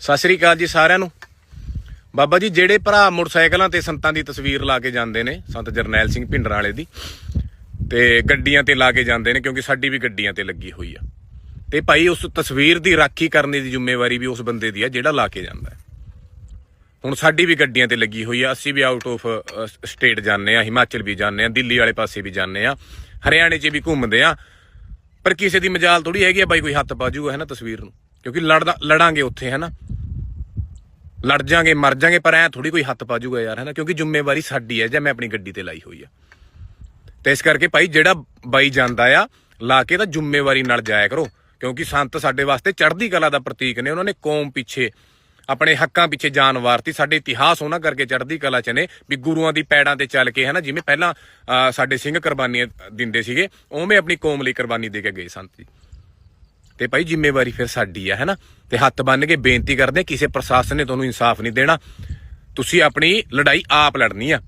ਸਤਿ ਸ੍ਰੀ ਅਕਾਲ ਜੀ ਸਾਰਿਆਂ ਨੂੰ। ਬਾਬਾ ਜੀ, ਜਿਹੜੇ ਭਰਾ ਮੋਟਰਸਾਈਕਲਾਂ ਤੇ ਸੰਤਾਂ ਦੀ ਤਸਵੀਰ ਲਾ ਕੇ ਜਾਂਦੇ ਨੇ, ਸੰਤ ਜਰਨੈਲ ਸਿੰਘ ਭਿੰਡਰਾਂ ਵਾਲੇ ਦੀ, ਤੇ ਗੱਡੀਆਂ ਤੇ ਲਾ ਕੇ ਜਾਂਦੇ ਨੇ, ਕਿਉਂਕਿ ਸਾਡੀ ਵੀ ਗੱਡੀਆਂ ਤੇ ਲੱਗੀ ਹੋਈ ਆ। ਤੇ ਭਾਈ, ਉਸ ਤਸਵੀਰ ਦੀ ਰਾਖੀ ਕਰਨ ਦੀ ਜ਼ਿੰਮੇਵਾਰੀ ਵੀ ਉਸ ਬੰਦੇ ਦੀ ਆ, ਜਿਹੜਾ ਲਾ ਕੇ ਜਾਂਦਾ ਹੈ। ਹੁਣ ਸਾਡੀ ਵੀ ਗੱਡੀਆਂ ਤੇ ਲੱਗੀ ਹੋਈ ਆ, ਅਸੀਂ ਵੀ ਆਊਟ ਆਫ ਸਟੇਟ ਜਾਂਦੇ ਆ, ਹਿਮਾਚਲ ਵੀ ਜਾਂਦੇ ਆ, ਦਿੱਲੀ ਵਾਲੇ ਪਾਸੇ ਵੀ ਜਾਂਦੇ ਆ, ਹਰਿਆਣੇ 'ਚ ਵੀ ਘੁੰਮਦੇ ਆ। ਪਰ ਕਿਸੇ ਦੀ ਮਜਾਲ ਥੋੜੀ ਹੈਗੀ ਆ ਬਾਈ ਕੋਈ ਹੱਥ ਪਾ ਹੈ ਨਾ, ਤਸਵੀਰ ਨੂੰ। ਕਿਉਂਕਿ ਲੜਦਾ ਲੜਾਂਗੇ ਉੱਥੇ ਹੈ ਨਾ ਲੜ ਜਾਾਂਗੇ ਮਰ ਜਾਾਂਗੇ ਪਰ ਐ ਥੋੜੀ ਕੋਈ ਹੱਥ ਪਾ ਜੂਗਾ ਯਾਰ ਹੈ ਨਾ ਕਿਉਂਕਿ ਜ਼ਿੰਮੇਵਾਰੀ ਸਾਡੀ ਹੈ ਜੇ ਮੈਂ ਆਪਣੀ ਗੱਡੀ ਤੇ ਲਾਈ ਹੋਈ ਆ। ਤੇ ਇਸ ਕਰਕੇ ਭਾਈ ਜਿਹੜਾ ਬਾਈ ਜਾਂਦਾ ਆ ਲਾ ਕੇ ਤਾਂ ਜ਼ਿੰਮੇਵਾਰੀ ਨਾਲ ਜਾਇਆ ਕਰੋ। ਕਿਉਂਕਿ ਸੰਤ ਸਾਡੇ ਵਾਸਤੇ ਚੜ੍ਹਦੀ ਕਲਾ ਦਾ ਪ੍ਰਤੀਕ ਨੇ ਉਹਨਾਂ ਨੇ ਕੌਮ ਪਿੱਛੇ ਆਪਣੇ ਹੱਕਾਂ ਪਿੱਛੇ ਜਾਨ ਵਾਰਤੀ ਸਾਡੇ ਇਤਿਹਾਸ ਉਹਨਾਂ ਕਰਕੇ ਚੜ੍ਹਦੀ ਕਲਾ ਚ ਨੇ ਵੀ ਗੁਰੂਆਂ ਦੀ ਪੈੜਾਂ ਤੇ ਚੱਲ ਕੇ ਹੈ ਨਾ ਜਿਵੇਂ ਪਹਿਲਾਂ ਅਹ, ਸਾਡੇ ਸਿੰਘ ਕੁਰਬਾਨੀਆਂ ਦਿੰਦੇ ਸੀਗੇ ਉਵੇਂ ਆਪਣੀ ਕੌਮ ਲਈ ਕੁਰਬਾਨੀ ਦੇ ਕੇ ਗਏ ਸੰਤ ਜੀ। ਤੇ ਭਾਈ ਜ਼ਿੰਮੇਵਾਰੀ ਫਿਰ ਸਾਡੀ ਆ ਹੈਨਾ? ਤੇ ਹੱਥ ਬੰਨ ਕੇ ਬੇਨਤੀ ਕਰਦੇ ਹਾਂ, ਕਿਸੇ ਪ੍ਰਸ਼ਾਸਨ ਨੇ ਤੁਹਾਨੂੰ ਇਨਸਾਫ ਨਹੀਂ ਦੇਣਾ। ਤੁਸੀਂ ਆਪਣੀ ਲੜਾਈ ਆਪ ਲੜਨੀ ਆ।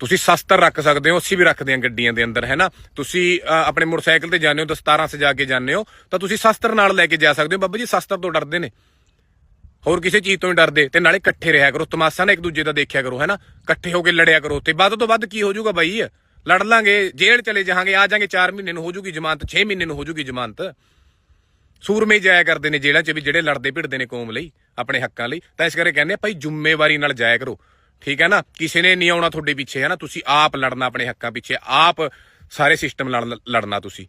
ਤੁਸੀਂ ਸ਼ਸਤਰ ਰੱਖ ਸਕਦੇ ਹੋ ਅਸੀਂ ਵੀ ਰੱਖਦੇ ਹਾਂ ਗੱਡੀਆਂ ਦੇ ਅੰਦਰ ਹੈਨਾ? ਤੁਸੀਂ ਆਪਣੇ ਮੋਟਰਸਾਈਕਲ ਤੇ ਜਾਂਦੇ ਹੋ ਦਸਤਾਰਾਂ ਸਜਾ ਕੇ ਜਾਂਦੇ ਹੋ ਤਾਂ ਤੁਸੀਂ ਸ਼ਸਤਰ ਨਾਲ ਲੈ ਕੇ ਜਾ ਸਕਦੇ ਹੋ। ਬਾਬਾ ਜੀ ਸ਼ਸਤਰ ਤੋਂ ਡਰਦੇ ਨੇ। ਹੋਰ ਕਿਸੇ ਚੀਜ਼ ਤੋਂ ਨਹੀਂ ਡਰਦੇ। ਤੇ ਨਾਲੇ ਇਕੱਠੇ ਰਿਹਾ ਕਰੋ ਤਮਾਸ਼ਾ ਨਾ ਇੱਕ ਦੂਜੇ ਦਾ ਦੇਖਿਆ ਕਰੋ ਹੈਨਾ? ਇਕੱਠੇ ਹੋ ਕੇ ਲੜਿਆ ਕਰੋ ਤੇ ਵੱਧ ਤੋਂ ਵੱਧ ਕੀ ਹੋ ਜਾਊਗਾ ਬਾਈ? ਲੜ ਲਾਂਗੇ ਜੇਲ੍ਹ ਚਲੇ ਜਾਵਾਂਗੇ ਆ ਜਾਾਂਗੇ 4 ਮਹੀਨੇ ਨੂੰ ਹੋ ਜਾਊਗੀ ਜ਼ਮਾਨਤ 6 ਮਹੀਨੇ ਨੂੰ ਹੋ ਜਾਊਗੀ ਜ਼ਮਾਨਤ। ਸੂਰਮੇ ਜਾਇਆ ਕਰਦੇ ਨੇ ਜੇਲ੍ਹਾਂ 'ਚ ਵੀ ਜਿਹੜੇ ਲੜਦੇ ਭਿੜਦੇ ਨੇ ਕੌਮ ਲਈ ਆਪਣੇ ਹੱਕਾਂ ਲਈ। ਤਾਂ ਇਸ ਕਰਕੇ ਕਹਿੰਦੇ ਆ ਭਾਈ ਜ਼ਿੰਮੇਵਾਰੀ ਨਾਲ ਜਾਇਆ ਕਰੋ। ਠੀਕ ਹੈ ਨਾ? ਕਿਸੇ ਨੇ ਨਹੀਂ ਆਉਣਾ ਤੁਹਾਡੇ ਪਿੱਛੇ ਹੈ ਨਾ? ਤੁਸੀਂ ਆਪ ਲੜਨਾ ਆਪਣੇ ਹੱਕਾਂ ਪਿੱਛੇ ਆਪ ਸਾਰੇ ਸਿਸਟਮ ਨਾਲ ਲੜਨਾ ਤੁਸੀਂ।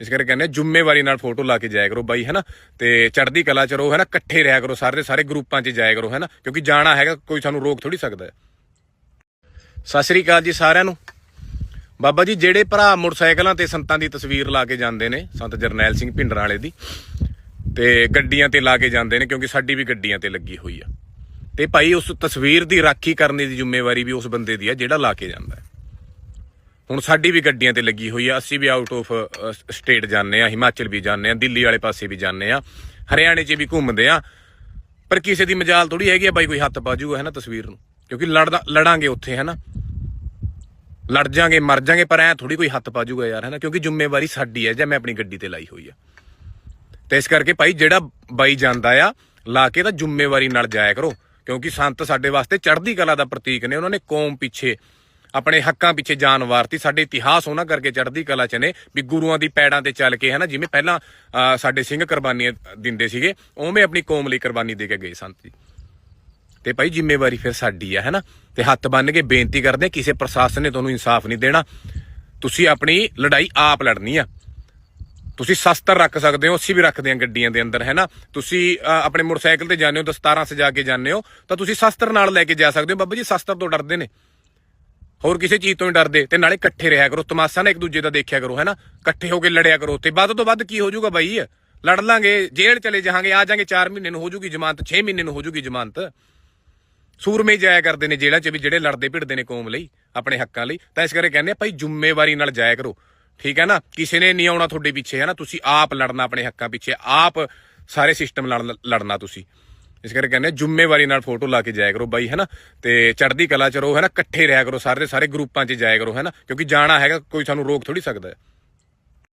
ਇਸ ਕਰਕੇ ਕਹਿੰਦੇ ਆ, ਜ਼ਿੰਮੇਵਾਰੀ ਨਾਲ ਫੋਟੋ ਲਾ ਕੇ ਜਾਇਆ ਕਰੋ ਬਾਈ ਹੈ ਨਾ? ਤੇ ਚੜ੍ਹਦੀ ਕਲਾ ਚ ਰਹੋ ਹੈ ਨਾ? ਇਕੱਠੇ ਰਿਹਾ ਕਰੋ ਸਾਰੇ ਸਾਰੇ ਗਰੁੱਪਾਂ 'ਚ ਜਾਇਆ ਕਰੋ ਹੈ ਨਾ? ਕਿਉਂਕਿ ਜਾਣਾ ਹੈਗਾ ਕੋਈ ਸਾਨੂੰ ਰੋਕ ਥੋੜੀ ਸਕਦਾ। ਸਤਿ ਸ੍ਰੀ ਅਕਾਲ ਜੀ ਸਾਰਿਆਂ ਨੂੰ। ਬਾਬਾ ਜੀ, ਜਿਹੜੇ ਭਰਾ ਮੋਟਰਸਾਈਕਲਾਂ ਤੇ ਸੰਤਾਂ ਦੀ ਤਸਵੀਰ ਲਾ ਕੇ ਜਾਂਦੇ ਨੇ, ਸੰਤ ਜਰਨੈਲ ਸਿੰਘ ਭਿੰਡਰਾਂ ਵਾਲੇ ਦੀ, ਤੇ ਗੱਡੀਆਂ ਤੇ ਲਾ ਕੇ ਜਾਂਦੇ ਨੇ, ਕਿਉਂਕਿ ਸਾਡੀ ਵੀ ਗੱਡੀਆਂ ਤੇ ਲੱਗੀ ਹੋਈ ਆ। ਤੇ ਭਾਈ, ਉਸ ਤਸਵੀਰ ਦੀ ਰਾਖੀ ਕਰਨ ਦੀ ਜ਼ਿੰਮੇਵਾਰੀ ਵੀ ਉਸ ਬੰਦੇ ਦੀ ਆ, ਜਿਹੜਾ ਲਾ ਕੇ ਜਾਂਦਾ ਹੁਣ ਸਾਡੀ ਵੀ ਗੱਡੀਆਂ ਤੇ ਲੱਗੀ ਹੋਈ ਆ, ਅਸੀਂ ਵੀ ਆਊਟ ਆਫ ਸਟੇਟ ਜਾਂਦੇ ਆ, ਹਿਮਾਚਲ ਵੀ ਜਾਂਦੇ ਆ, ਦਿੱਲੀ ਵਾਲੇ ਪਾਸੇ ਵੀ ਜਾਂਦੇ ਆ, ਹਰਿਆਣੇ 'ਚ ਵੀ ਘੁੰਮਦੇ ਆ। ਪਰ ਕਿਸੇ ਦੀ ਮਜਾਲ ਥੋੜੀ ਹੈਗੀ ਆ ਬਾਈ ਕੋਈ ਹੱਥ ਪਾ ਹੈ ਨਾ ਤਸਵੀਰ ਨੂੰ, ਕਿਉਂਕਿ ਲੜਦਾ, ਲੜਾਂਗੇ ਉੱਥੇ, ਹੈ ਨਾ? ਲੜ ਜਾਾਂਗੇ ਮਰ ਜਾਾਂਗੇ ਪਰ ਐ ਥੋੜੀ ਕੋਈ ਹੱਥ ਪਾ ਜੂਗਾ ਯਾਰ ਹੈ ਕਿਉਂਕਿ ਜ਼ਿੰਮੇਵਾਰੀ ਸਾਡੀ ਹੈ ਜਾਂ ਮੈਂ ਆਪਣੀ ਗੱਡੀ ਤੇ ਲਾਈ ਹੋਈ ਆ। ਤੇ ਇਸ ਕਰਕੇ ਭਾਈ ਜਿਹੜਾ ਬਾਈ ਜਾਂਦਾ ਆ ਲਾ ਕੇ ਤਾਂ ਜ਼ਿੰਮੇਵਾਰੀ ਨਾਲ ਜਾਇਆ ਕਰੋ। ਕਿਉਂਕਿ ਸੰਤ ਸਾਡੇ ਵਾਸਤੇ ਚੜ੍ਹਦੀ ਕਲਾ ਦਾ ਪ੍ਰਤੀਕ ਨੇ ਉਹਨਾਂ ਨੇ ਕੌਮ ਪਿੱਛੇ ਆਪਣੇ ਹੱਕਾਂ ਪਿੱਛੇ ਜਾਨ ਵਾਰਤੀ ਸਾਡੇ ਇਤਿਹਾਸ ਉਹਨਾਂ ਕਰਕੇ ਚੜ੍ਹਦੀ ਕਲਾ ਚ ਨੇ ਵੀ ਗੁਰੂਆਂ ਦੀ ਪੈੜਾਂ ਤੇ ਚੱਲ ਕੇ ਹੈ ਨਾ? ਜਿਵੇਂ ਪਹਿਲਾਂ ਅਹ, ਸਾਡੇ ਸਿੰਘ ਕੁਰਬਾਨੀਆਂ ਦਿੰਦੇ ਸੀਗੇ ਉਵੇਂ ਆਪਣੀ ਕੌਮ ਲਈ ਕੁਰਬਾਨੀ ਦੇ ਕੇ ਗਏ ਸੰਤ ਜੀ। ਤੇ ਭਾਈ ਜ਼ਿੰਮੇਵਾਰੀ ਫਿਰ ਸਾਡੀ ਆ, ਹੈਨਾ? ਤੇ ਹੱਥ ਬੰਨ ਕੇ ਬੇਨਤੀ ਕਰਦੇ ਕਿਸੇ ਪ੍ਰਸ਼ਾਸਨ ਨੇ ਤੁਹਾਨੂੰ ਇਨਸਾਫ ਨਹੀਂ ਦੇਣਾ। ਤੁਸੀਂ ਆਪਣੀ ਲੜਾਈ ਆਪ ਲੜਨੀ ਆ। ਤੁਸੀਂ ਸ਼ਸਤਰ ਰੱਖ ਸਕਦੇ ਹੋ, ਅਸੀਂ ਵੀ ਰੱਖਦੇ ਹਾਂ ਗੱਡੀਆਂ ਦੇ ਅੰਦਰ, ਹੈਨਾ? ਤੁਸੀਂ ਆਪਣੇ ਮੋਟਰਸਾਈਕਲ ਤੇ ਜਾਂਦੇ ਹੋ, ਦਸਤਾਰਾਂ ਸਜਾ ਕੇ ਜਾਂਦੇ ਹੋ, ਤਾਂ ਤੁਸੀਂ ਸ਼ਸਤਰ ਨਾਲ ਲੈ ਕੇ ਜਾ ਸਕਦੇ ਹੋ। ਬਾਬਾ ਜੀ, ਸ਼ਸਤਰ ਤੋਂ ਡਰਦੇ ਨੇ। ਹੋਰ ਕਿਸੇ ਚੀਜ਼ ਤੋਂ ਨਹੀਂ ਡਰਦੇ, ਤੇ ਨਾਲੇ ਇਕੱਠੇ ਰਿਹਾ ਕਰੋ, ਤਮਾਸ਼ਾ ਨਾ ਇੱਕ ਦੂਜੇ ਦਾ ਦੇਖਿਆ ਕਰੋ, ਹੈਨਾ? ਇਕੱਠੇ ਹੋ ਕੇ ਲੜਿਆ ਕਰੋ ਤੇ ਵੱਧ ਤੋਂ ਵੱਧ ਕੀ ਹੋ ਜਾਊਗਾ ਬਾਈ? ਲੜ ਲਾਂਗੇ, ਜੇਲ੍ਹ ਚਲੇ ਜਾਵਾਂਗੇ, ਆ ਜਾਾਂਗੇ 4 ਮਹੀਨੇ ਨੂੰ ਹੋ ਜਾਊਗੀ ਜ਼ਮਾਨਤ 6 ਮਹੀਨੇ ਨੂੰ ਹੋ ਜਾਊਗੀ ਜ਼ਮਾਨਤ। ਸੂਰਮੇ ਜਾਇਆ ਕਰਦੇ ਨੇ ਜੇਲ੍ਹਾਂ 'ਚ ਵੀ ਜਿਹੜੇ ਲੜਦੇ ਭਿੜਦੇ ਨੇ ਕੌਮ ਲਈ ਆਪਣੇ ਹੱਕਾਂ ਲਈ। ਤਾਂ ਇਸ ਕਰਕੇ ਕਹਿੰਦੇ ਆ ਭਾਈ ਜ਼ਿੰਮੇਵਾਰੀ ਨਾਲ ਜਾਇਆ ਕਰੋ। ਠੀਕ ਹੈ ਨਾ? ਕਿਸੇ ਨੇ ਨਹੀਂ ਆਉਣਾ ਤੁਹਾਡੇ ਪਿੱਛੇ ਹੈ ਨਾ ਤੁਸੀਂ ਆਪ ਲੜਨਾ ਆਪਣੇ ਹੱਕਾਂ ਪਿੱਛੇ ਆਪ ਸਾਰੇ ਸਿਸਟਮ ਨਾਲ ਲੜਨਾ ਤੁਸੀਂ। ਇਸ ਕਰਕੇ ਕਹਿੰਦੇ ਆ, ਜ਼ਿੰਮੇਵਾਰੀ ਨਾਲ ਫੋਟੋ ਲਾ ਕੇ ਜਾਇਆ ਕਰੋ ਬਾਈ ਹੈ ਨਾ ਤੇ ਚੜ੍ਹਦੀ ਕਲਾ ਚ ਰਹੋ ਹੈ ਨਾ ਇਕੱਠੇ ਰਿਹਾ ਕਰੋ ਸਾਰੇ ਸਾਰੇ ਗਰੁੱਪਾਂ 'ਚ ਜਾਇਆ ਕਰੋ ਹੈ ਨਾ ਕਿਉਂਕਿ ਜਾਣਾ ਹੈਗਾ ਕੋਈ ਸਾਨੂੰ ਰੋਕ ਥੋੜੀ ਸਕਦਾ। ਹੈ